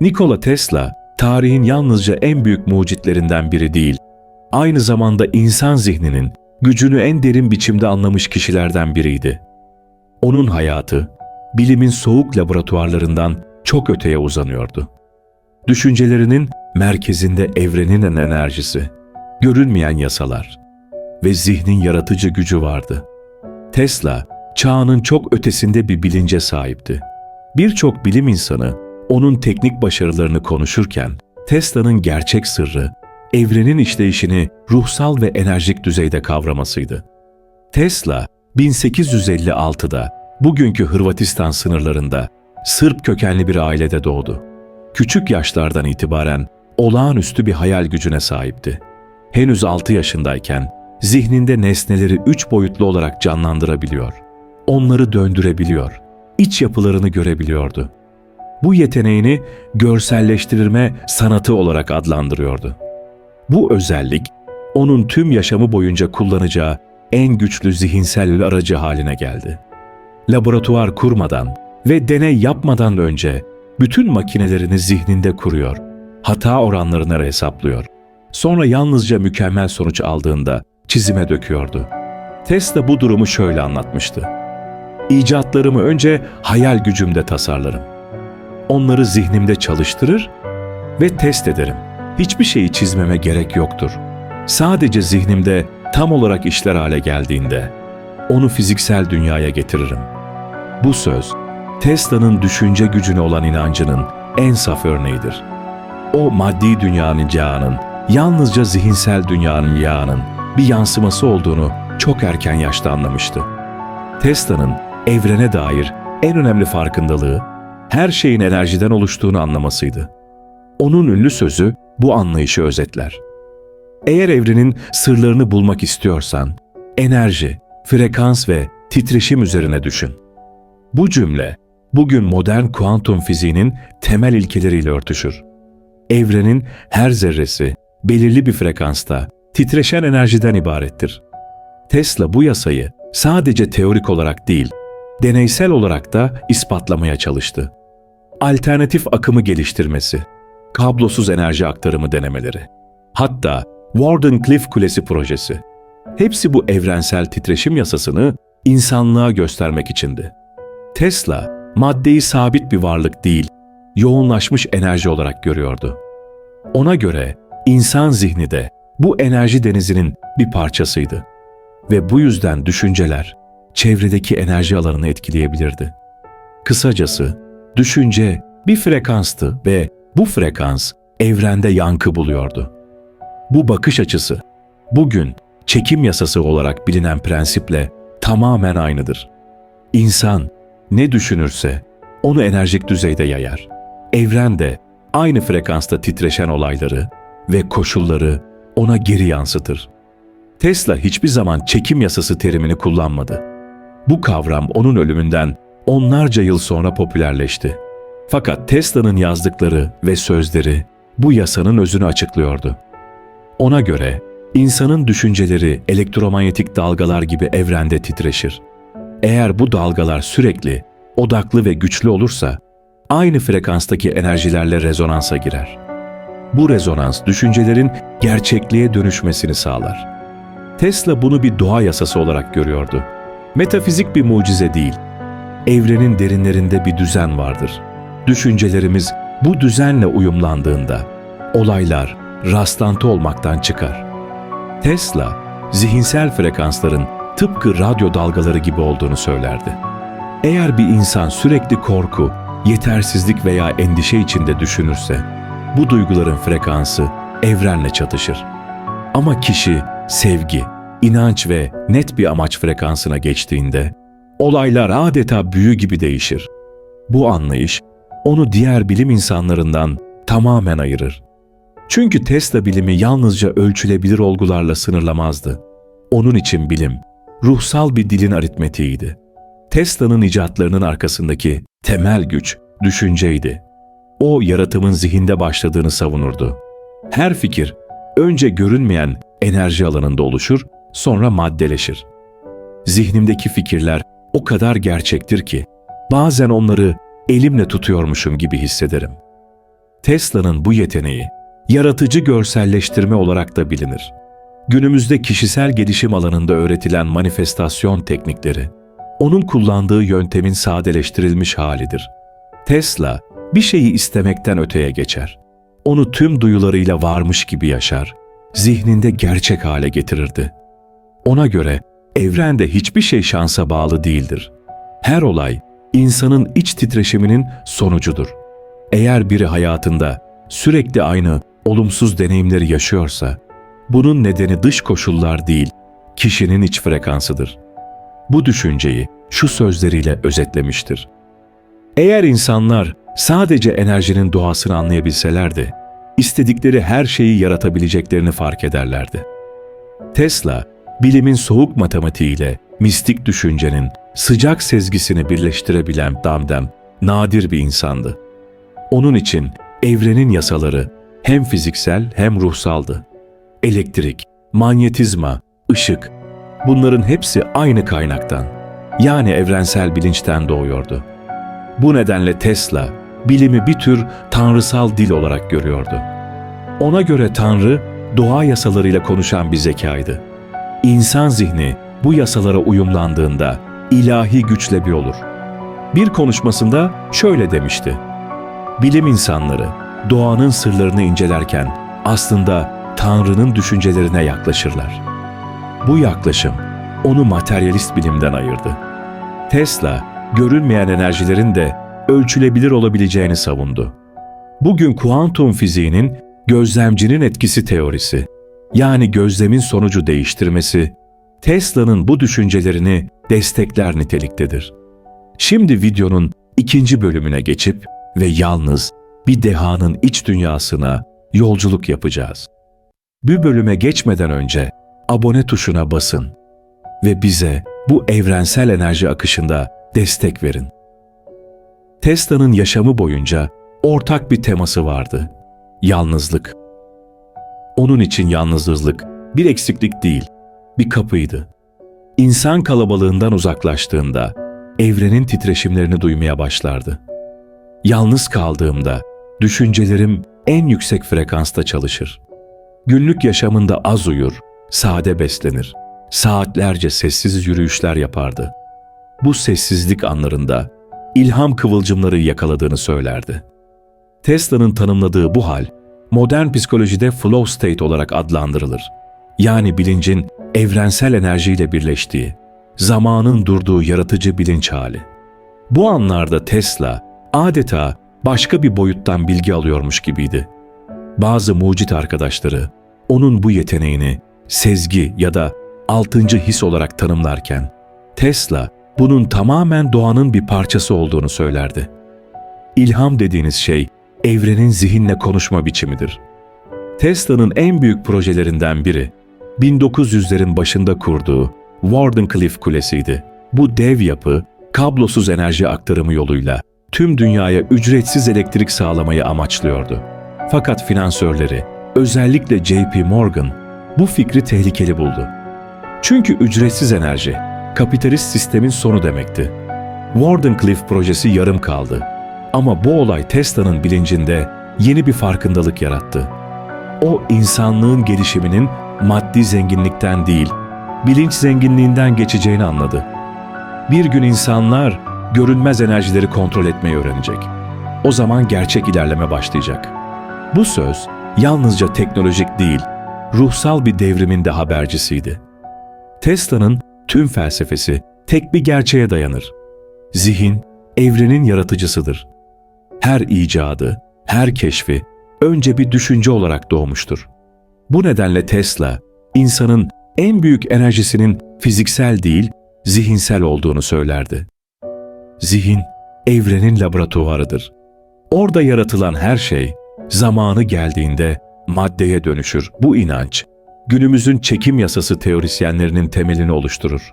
Nikola Tesla, tarihin yalnızca en büyük mucitlerinden biri değil, aynı zamanda insan zihninin gücünü en derin biçimde anlamış kişilerden biriydi. Onun hayatı, bilimin soğuk laboratuvarlarından çok öteye uzanıyordu. Düşüncelerinin merkezinde evrenin enerjisi, görünmeyen yasalar ve zihnin yaratıcı gücü vardı. Tesla, çağının çok ötesinde bir bilince sahipti. Birçok bilim insanı onun teknik başarılarını konuşurken Tesla'nın gerçek sırrı evrenin işleyişini ruhsal ve enerjik düzeyde kavramasıydı. Tesla 1856'da bugünkü Hırvatistan sınırlarında Sırp kökenli bir ailede doğdu. Küçük yaşlardan itibaren olağanüstü bir hayal gücüne sahipti. Henüz 6 yaşındayken zihninde nesneleri üç boyutlu olarak canlandırabiliyor. Onları döndürebiliyor. iç yapılarını görebiliyordu. Bu yeteneğini görselleştirme sanatı olarak adlandırıyordu. Bu özellik onun tüm yaşamı boyunca kullanacağı en güçlü zihinsel aracı haline geldi. Laboratuvar kurmadan ve deney yapmadan önce bütün makinelerini zihninde kuruyor, hata oranlarını hesaplıyor. Sonra yalnızca mükemmel sonuç aldığında çizime döküyordu. Tesla bu durumu şöyle anlatmıştı. İcatlarımı önce hayal gücümde tasarlarım. Onları zihnimde çalıştırır ve test ederim. Hiçbir şeyi çizmeme gerek yoktur. Sadece zihnimde tam olarak işler hale geldiğinde onu fiziksel dünyaya getiririm. Bu söz Tesla'nın düşünce gücüne olan inancının en saf örneğidir. O maddi dünyanın yağının yalnızca zihinsel dünyanın yağının bir yansıması olduğunu çok erken yaşta anlamıştı. Tesla'nın evrene dair en önemli farkındalığı her şeyin enerjiden oluştuğunu anlamasıydı. Onun ünlü sözü bu anlayışı özetler. Eğer evrenin sırlarını bulmak istiyorsan, enerji, frekans ve titreşim üzerine düşün. Bu cümle, bugün modern kuantum fiziğinin temel ilkeleriyle örtüşür. Evrenin her zerresi belirli bir frekansta titreşen enerjiden ibarettir. Tesla bu yasayı sadece teorik olarak değil, deneysel olarak da ispatlamaya çalıştı. Alternatif akımı geliştirmesi, kablosuz enerji aktarımı denemeleri, hatta Wardenclyffe Kulesi projesi. Hepsi bu evrensel titreşim yasasını insanlığa göstermek içindi. Tesla, maddeyi sabit bir varlık değil, yoğunlaşmış enerji olarak görüyordu. Ona göre insan zihni de bu enerji denizinin bir parçasıydı ve bu yüzden düşünceler çevredeki enerji alanını etkileyebilirdi. Kısacası düşünce bir frekanstı ve bu frekans evrende yankı buluyordu. Bu bakış açısı bugün çekim yasası olarak bilinen prensiple tamamen aynıdır. İnsan ne düşünürse onu enerjik düzeyde yayar. Evren de aynı frekansta titreşen olayları ve koşulları ona geri yansıtır. Tesla hiçbir zaman çekim yasası terimini kullanmadı. Bu kavram onun ölümünden onlarca yıl sonra popülerleşti. Fakat Tesla'nın yazdıkları ve sözleri bu yasanın özünü açıklıyordu. Ona göre insanın düşünceleri elektromanyetik dalgalar gibi evrende titreşir. Eğer bu dalgalar sürekli, odaklı ve güçlü olursa aynı frekanstaki enerjilerle rezonansa girer. Bu rezonans düşüncelerin gerçekliğe dönüşmesini sağlar. Tesla bunu bir doğa yasası olarak görüyordu. Metafizik bir mucize değil. Evrenin derinlerinde bir düzen vardır. Düşüncelerimiz bu düzenle uyumlandığında olaylar rastlantı olmaktan çıkar. Tesla, zihinsel frekansların tıpkı radyo dalgaları gibi olduğunu söylerdi. Eğer bir insan sürekli korku, yetersizlik veya endişe içinde düşünürse, bu duyguların frekansı evrenle çatışır. Ama kişi sevgi, inanç ve net bir amaç frekansına geçtiğinde olaylar adeta büyü gibi değişir. Bu anlayış onu diğer bilim insanlarından tamamen ayırır. Çünkü Tesla bilimi yalnızca ölçülebilir olgularla sınırlamazdı. Onun için bilim, ruhsal bir dilin aritmetiğiydi. Tesla'nın icatlarının arkasındaki temel güç düşünceydi. O yaratımın zihinde başladığını savunurdu. Her fikir önce görünmeyen enerji alanında oluşur, sonra maddeleşir. Zihnimdeki fikirler o kadar gerçektir ki bazen onları elimle tutuyormuşum gibi hissederim. Tesla'nın bu yeteneği yaratıcı görselleştirme olarak da bilinir. Günümüzde kişisel gelişim alanında öğretilen manifestasyon teknikleri, onun kullandığı yöntemin sadeleştirilmiş halidir. Tesla, bir şeyi istemekten öteye geçer. Onu tüm duyularıyla varmış gibi yaşar, zihninde gerçek hale getirirdi. Ona göre evrende hiçbir şey şansa bağlı değildir. Her olay insanın iç titreşiminin sonucudur. Eğer biri hayatında sürekli aynı olumsuz deneyimleri yaşıyorsa, bunun nedeni dış koşullar değil, kişinin iç frekansıdır. Bu düşünceyi şu sözleriyle özetlemiştir. Eğer insanlar sadece enerjinin doğasını anlayabilselerdi, istedikleri her şeyi yaratabileceklerini fark ederlerdi. Tesla, bilimin soğuk matematiğiyle mistik düşüncenin sıcak sezgisini birleştirebilen damdem, nadir bir insandı. Onun için evrenin yasaları hem fiziksel hem ruhsaldı. Elektrik, manyetizma, ışık, bunların hepsi aynı kaynaktan, yani evrensel bilinçten doğuyordu. Bu nedenle Tesla, bilimi bir tür tanrısal dil olarak görüyordu. Ona göre Tanrı, doğa yasalarıyla konuşan bir zekaydı. İnsan zihni bu yasalara uyumlandığında ilahi güçle bir olur. Bir konuşmasında şöyle demişti. Bilim insanları doğanın sırlarını incelerken aslında Tanrı'nın düşüncelerine yaklaşırlar. Bu yaklaşım onu materyalist bilimden ayırdı. Tesla, görünmeyen enerjilerin de ölçülebilir olabileceğini savundu. Bugün kuantum fiziğinin gözlemcinin etkisi teorisi, yani gözlemin sonucu değiştirmesi, Tesla'nın bu düşüncelerini destekler niteliktedir. Şimdi videonun ikinci bölümüne geçip ve yalnız bir dehanın iç dünyasına yolculuk yapacağız. Bu bölüme geçmeden önce abone tuşuna basın ve bize bu evrensel enerji akışında destek verin. Tesla'nın yaşamı boyunca ortak bir teması vardı. Yalnızlık. Onun için yalnızlık bir eksiklik değil, bir kapıydı. İnsan kalabalığından uzaklaştığında evrenin titreşimlerini duymaya başlardı. Yalnız kaldığımda düşüncelerim en yüksek frekansta çalışır. Günlük yaşamında az uyur, sade beslenir. Saatlerce sessiz yürüyüşler yapardı. Bu sessizlik anlarında ilham kıvılcımları yakaladığını söylerdi. Tesla'nın tanımladığı bu hal, modern psikolojide flow state olarak adlandırılır. Yani bilincin evrensel enerjiyle birleştiği, zamanın durduğu yaratıcı bilinç hali. Bu anlarda Tesla adeta başka bir boyuttan bilgi alıyormuş gibiydi. Bazı mucit arkadaşları onun bu yeteneğini sezgi ya da altıncı his olarak tanımlarken Tesla bunun tamamen doğanın bir parçası olduğunu söylerdi. İlham dediğiniz şey evrenin zihinle konuşma biçimidir. Tesla'nın en büyük projelerinden biri 1900'lerin başında kurduğu Wardenclyffe Kulesi'ydi. Bu dev yapı kablosuz enerji aktarımı yoluyla tüm dünyaya ücretsiz elektrik sağlamayı amaçlıyordu. Fakat finansörleri, özellikle JP Morgan, bu fikri tehlikeli buldu. Çünkü ücretsiz enerji, kapitalist sistemin sonu demekti. Wardenclyffe projesi yarım kaldı. Ama bu olay Tesla'nın bilincinde yeni bir farkındalık yarattı. O insanlığın gelişiminin maddi zenginlikten değil, bilinç zenginliğinden geçeceğini anladı. Bir gün insanlar görünmez enerjileri kontrol etmeyi öğrenecek. O zaman gerçek ilerleme başlayacak. Bu söz yalnızca teknolojik değil, ruhsal bir devrimin de habercisiydi. Tesla'nın tüm felsefesi tek bir gerçeğe dayanır. Zihin, evrenin yaratıcısıdır. Her icadı, her keşfi önce bir düşünce olarak doğmuştur. Bu nedenle Tesla, insanın en büyük enerjisinin fiziksel değil, zihinsel olduğunu söylerdi. Zihin, evrenin laboratuvarıdır. Orada yaratılan her şey, zamanı geldiğinde maddeye dönüşür. Bu inanç, günümüzün çekim yasası teorisyenlerinin temelini oluşturur.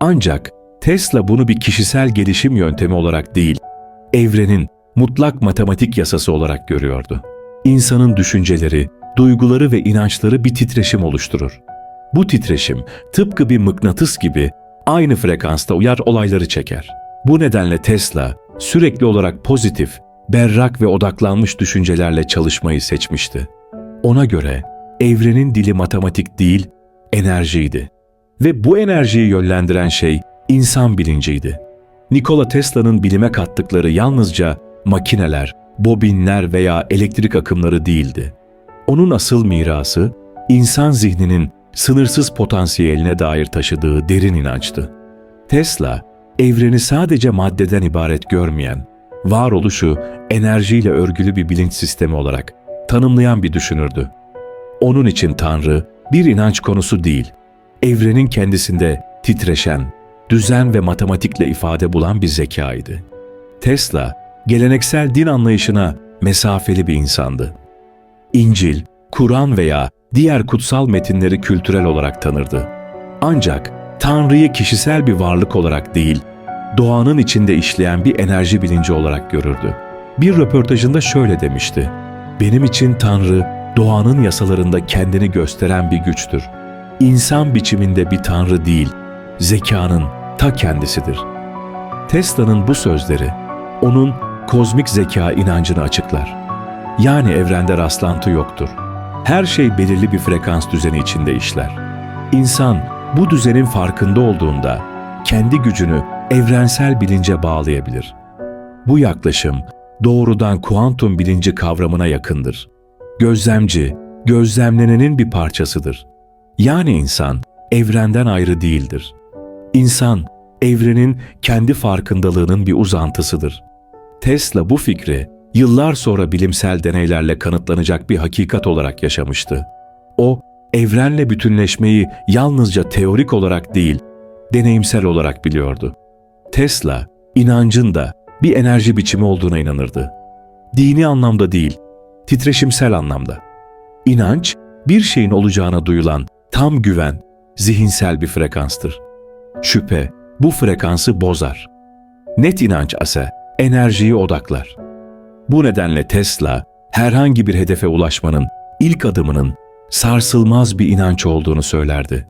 Ancak Tesla bunu bir kişisel gelişim yöntemi olarak değil, evrenin mutlak matematik yasası olarak görüyordu. İnsanın düşünceleri, duyguları ve inançları bir titreşim oluşturur. Bu titreşim tıpkı bir mıknatıs gibi aynı frekansta uyar olayları çeker. Bu nedenle Tesla sürekli olarak pozitif, berrak ve odaklanmış düşüncelerle çalışmayı seçmişti. Ona göre evrenin dili matematik değil, enerjiydi. Ve bu enerjiyi yönlendiren şey insan bilinciydi. Nikola Tesla'nın bilime kattıkları yalnızca makineler, bobinler veya elektrik akımları değildi. Onun asıl mirası insan zihninin sınırsız potansiyeline dair taşıdığı derin inançtı. Tesla, evreni sadece maddeden ibaret görmeyen, varoluşu enerjiyle örgülü bir bilinç sistemi olarak tanımlayan bir düşünürdü. Onun için Tanrı bir inanç konusu değil, evrenin kendisinde titreşen, düzen ve matematikle ifade bulan bir zekaydı. Tesla, geleneksel din anlayışına mesafeli bir insandı. İncil, Kur'an veya diğer kutsal metinleri kültürel olarak tanırdı. Ancak Tanrı'yı kişisel bir varlık olarak değil, doğanın içinde işleyen bir enerji bilinci olarak görürdü. Bir röportajında şöyle demişti. Benim için Tanrı, doğanın yasalarında kendini gösteren bir güçtür. İnsan biçiminde bir Tanrı değil, zekanın ta kendisidir. Tesla'nın bu sözleri, onun kozmik zeka inancını açıklar. Yani evrende rastlantı yoktur. Her şey belirli bir frekans düzeni içinde işler. İnsan bu düzenin farkında olduğunda kendi gücünü evrensel bilince bağlayabilir. Bu yaklaşım doğrudan kuantum bilinci kavramına yakındır. Gözlemci, gözlemlenenin bir parçasıdır. Yani insan evrenden ayrı değildir. İnsan evrenin kendi farkındalığının bir uzantısıdır. Tesla bu fikri yıllar sonra bilimsel deneylerle kanıtlanacak bir hakikat olarak yaşamıştı. O, evrenle bütünleşmeyi yalnızca teorik olarak değil, deneyimsel olarak biliyordu. Tesla, inancın da bir enerji biçimi olduğuna inanırdı. Dini anlamda değil, titreşimsel anlamda. İnanç, bir şeyin olacağına duyulan tam güven, zihinsel bir frekanstır. Şüphe, bu frekansı bozar. Net inanç ise enerjiyi odaklar. Bu nedenle Tesla, herhangi bir hedefe ulaşmanın ilk adımının sarsılmaz bir inanç olduğunu söylerdi.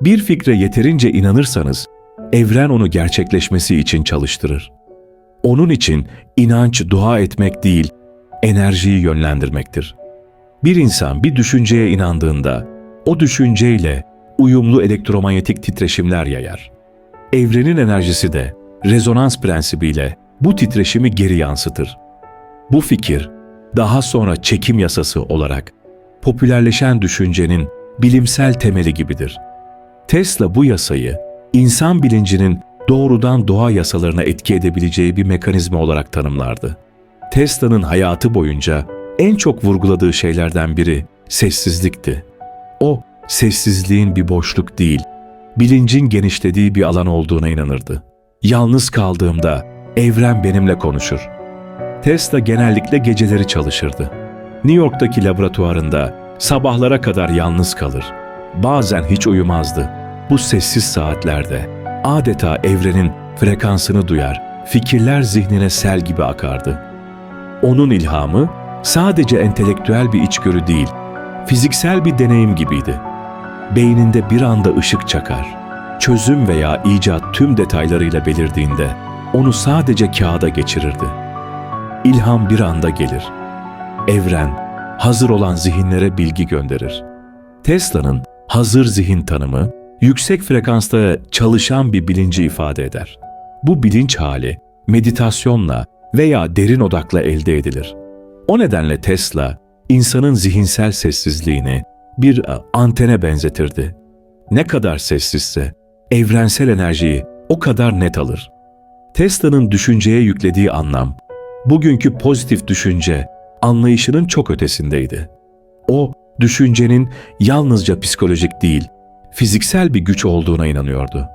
Bir fikre yeterince inanırsanız, evren onu gerçekleşmesi için çalıştırır. Onun için inanç dua etmek değil, enerjiyi yönlendirmektir. Bir insan bir düşünceye inandığında, o düşünceyle uyumlu elektromanyetik titreşimler yayar. Evrenin enerjisi de rezonans prensibiyle bu titreşimi geri yansıtır. Bu fikir daha sonra çekim yasası olarak popülerleşen düşüncenin bilimsel temeli gibidir. Tesla bu yasayı insan bilincinin doğrudan doğa yasalarına etki edebileceği bir mekanizma olarak tanımlardı. Tesla'nın hayatı boyunca en çok vurguladığı şeylerden biri sessizlikti. O, sessizliğin bir boşluk değil, bilincin genişlediği bir alan olduğuna inanırdı. Yalnız kaldığımda evren benimle konuşur. Tesla genellikle geceleri çalışırdı. New York'taki laboratuvarında sabahlara kadar yalnız kalır. Bazen hiç uyumazdı. Bu sessiz saatlerde adeta evrenin frekansını duyar, fikirler zihnine sel gibi akardı. Onun ilhamı sadece entelektüel bir içgörü değil, fiziksel bir deneyim gibiydi. Beyninde bir anda ışık çakar. Çözüm veya icat tüm detaylarıyla belirdiğinde onu sadece kağıda geçirirdi. İlham bir anda gelir. Evren, hazır olan zihinlere bilgi gönderir. Tesla'nın hazır zihin tanımı, yüksek frekansta çalışan bir bilinci ifade eder. Bu bilinç hali meditasyonla veya derin odakla elde edilir. O nedenle Tesla, insanın zihinsel sessizliğini bir antene benzetirdi. Ne kadar sessizse, evrensel enerjiyi o kadar net alır. Tesla'nın düşünceye yüklediği anlam, bugünkü pozitif düşünce anlayışının çok ötesindeydi. O, düşüncenin yalnızca psikolojik değil, fiziksel bir güç olduğuna inanıyordu.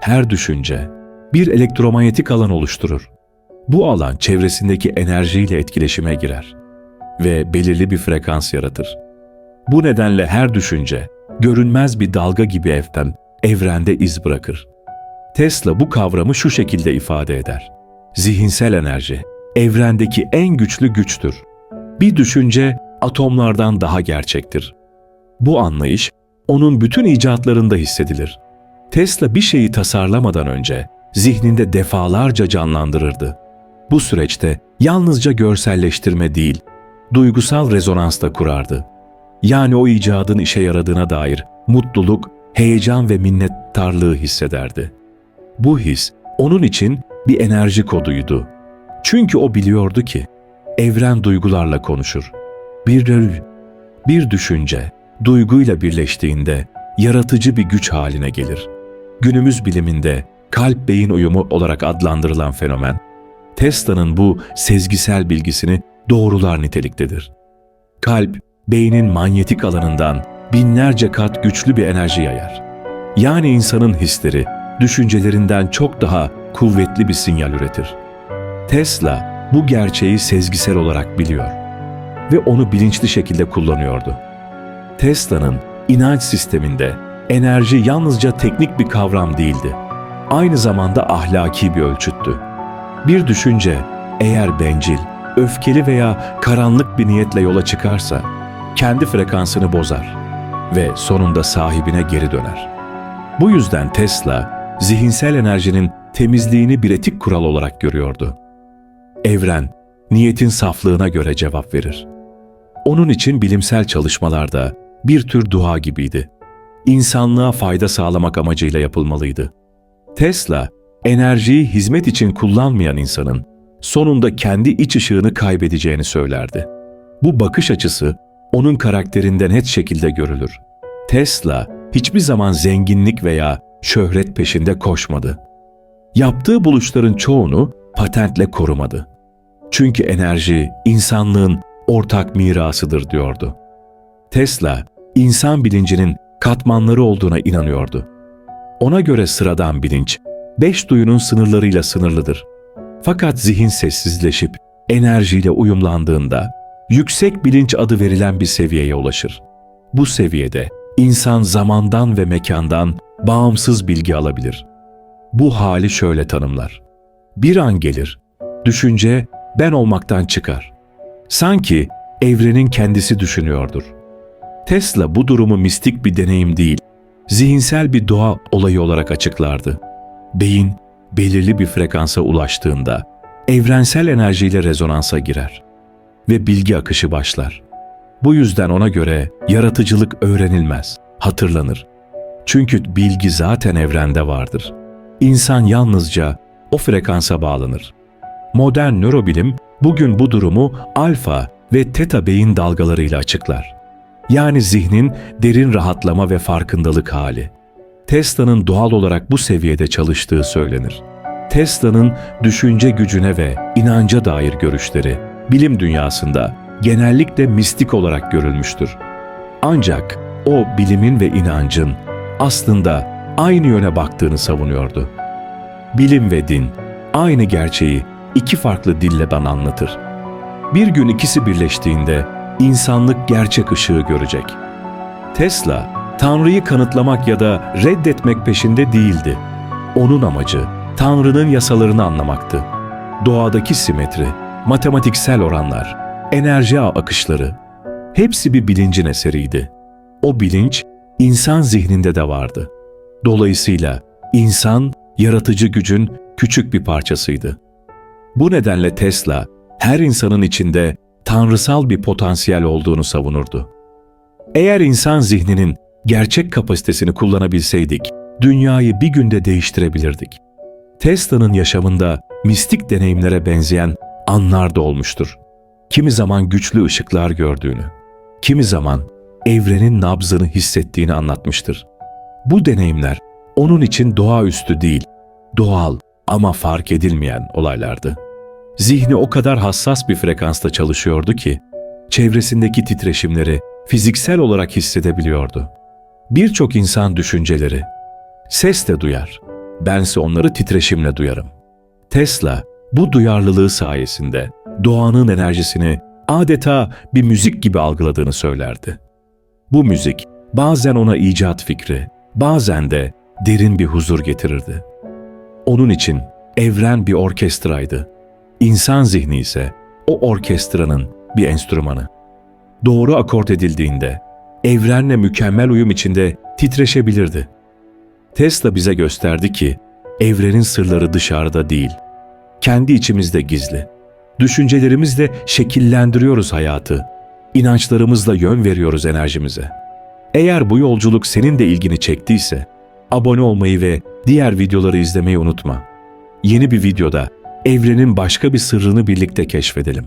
Her düşünce bir elektromanyetik alan oluşturur. Bu alan çevresindeki enerjiyle etkileşime girer ve belirli bir frekans yaratır. Bu nedenle her düşünce görünmez bir dalga gibi evden evrende iz bırakır. Tesla bu kavramı şu şekilde ifade eder. Zihinsel enerji evrendeki en güçlü güçtür. Bir düşünce atomlardan daha gerçektir. Bu anlayış onun bütün icatlarında hissedilir. Tesla bir şeyi tasarlamadan önce zihninde defalarca canlandırırdı. Bu süreçte yalnızca görselleştirme değil, duygusal rezonans da kurardı. Yani o icadın işe yaradığına dair mutluluk, heyecan ve minnettarlığı hissederdi. Bu his onun için bir enerji koduydu. Çünkü o biliyordu ki evren duygularla konuşur. Bir bir düşünce, duyguyla birleştiğinde yaratıcı bir güç haline gelir. Günümüz biliminde kalp beyin uyumu olarak adlandırılan fenomen, Tesla'nın bu sezgisel bilgisini doğrular niteliktedir. Kalp, beynin manyetik alanından binlerce kat güçlü bir enerji yayar. Yani insanın hisleri, düşüncelerinden çok daha kuvvetli bir sinyal üretir. Tesla bu gerçeği sezgisel olarak biliyor ve onu bilinçli şekilde kullanıyordu. Tesla'nın inanç sisteminde enerji yalnızca teknik bir kavram değildi. Aynı zamanda ahlaki bir ölçüttü. Bir düşünce eğer bencil, öfkeli veya karanlık bir niyetle yola çıkarsa kendi frekansını bozar ve sonunda sahibine geri döner. Bu yüzden Tesla zihinsel enerjinin temizliğini bir etik kural olarak görüyordu. Evren niyetin saflığına göre cevap verir. Onun için bilimsel çalışmalarda bir tür dua gibiydi. İnsanlığa fayda sağlamak amacıyla yapılmalıydı. Tesla, enerjiyi hizmet için kullanmayan insanın sonunda kendi iç ışığını kaybedeceğini söylerdi. Bu bakış açısı onun karakterinde net şekilde görülür. Tesla hiçbir zaman zenginlik veya şöhret peşinde koşmadı. Yaptığı buluşların çoğunu patentle korumadı. Çünkü enerji insanlığın ortak mirasıdır diyordu. Tesla, insan bilincinin katmanları olduğuna inanıyordu. Ona göre sıradan bilinç, beş duyunun sınırlarıyla sınırlıdır. Fakat zihin sessizleşip enerjiyle uyumlandığında yüksek bilinç adı verilen bir seviyeye ulaşır. Bu seviyede insan zamandan ve mekandan bağımsız bilgi alabilir. Bu hali şöyle tanımlar. Bir an gelir, düşünce ben olmaktan çıkar. Sanki evrenin kendisi düşünüyordur. Tesla bu durumu mistik bir deneyim değil, zihinsel bir doğa olayı olarak açıklardı. Beyin belirli bir frekansa ulaştığında evrensel enerjiyle rezonansa girer ve bilgi akışı başlar. Bu yüzden ona göre yaratıcılık öğrenilmez, hatırlanır. Çünkü bilgi zaten evrende vardır. İnsan yalnızca o frekansa bağlanır. Modern nörobilim bugün bu durumu alfa ve teta beyin dalgalarıyla açıklar. Yani zihnin derin rahatlama ve farkındalık hali. Tesla'nın doğal olarak bu seviyede çalıştığı söylenir. Tesla'nın düşünce gücüne ve inanca dair görüşleri bilim dünyasında genellikle mistik olarak görülmüştür. Ancak o bilimin ve inancın aslında aynı yöne baktığını savunuyordu. Bilim ve din aynı gerçeği iki farklı dilleden anlatır. Bir gün ikisi birleştiğinde insanlık gerçek ışığı görecek. Tesla, Tanrı'yı kanıtlamak ya da reddetmek peşinde değildi. Onun amacı Tanrı'nın yasalarını anlamaktı. Doğadaki simetri, matematiksel oranlar, enerji akışları hepsi bir bilincin eseriydi. O bilinç insan zihninde de vardı. Dolayısıyla insan yaratıcı gücün küçük bir parçasıydı. Bu nedenle Tesla her insanın içinde tanrısal bir potansiyel olduğunu savunurdu. Eğer insan zihninin gerçek kapasitesini kullanabilseydik, dünyayı bir günde değiştirebilirdik. Tesla'nın yaşamında mistik deneyimlere benzeyen anlar da olmuştur. Kimi zaman güçlü ışıklar gördüğünü, kimi zaman evrenin nabzını hissettiğini anlatmıştır. Bu deneyimler onun için doğaüstü değil, doğal ama fark edilmeyen olaylardı. Zihni o kadar hassas bir frekansta çalışıyordu ki, çevresindeki titreşimleri fiziksel olarak hissedebiliyordu. Birçok insan düşünceleri, ses de duyar, bense onları titreşimle duyarım. Tesla, bu duyarlılığı sayesinde doğanın enerjisini adeta bir müzik gibi algıladığını söylerdi. Bu müzik bazen ona icat fikri, bazen de derin bir huzur getirirdi. Onun için evren bir orkestraydı. İnsan zihni ise o orkestranın bir enstrümanı. Doğru akort edildiğinde evrenle mükemmel uyum içinde titreşebilirdi. Tesla bize gösterdi ki evrenin sırları dışarıda değil, kendi içimizde gizli. Düşüncelerimizle şekillendiriyoruz hayatı. İnançlarımızla yön veriyoruz enerjimize. Eğer bu yolculuk senin de ilgini çektiyse, abone olmayı ve diğer videoları izlemeyi unutma. Yeni bir videoda evrenin başka bir sırrını birlikte keşfedelim.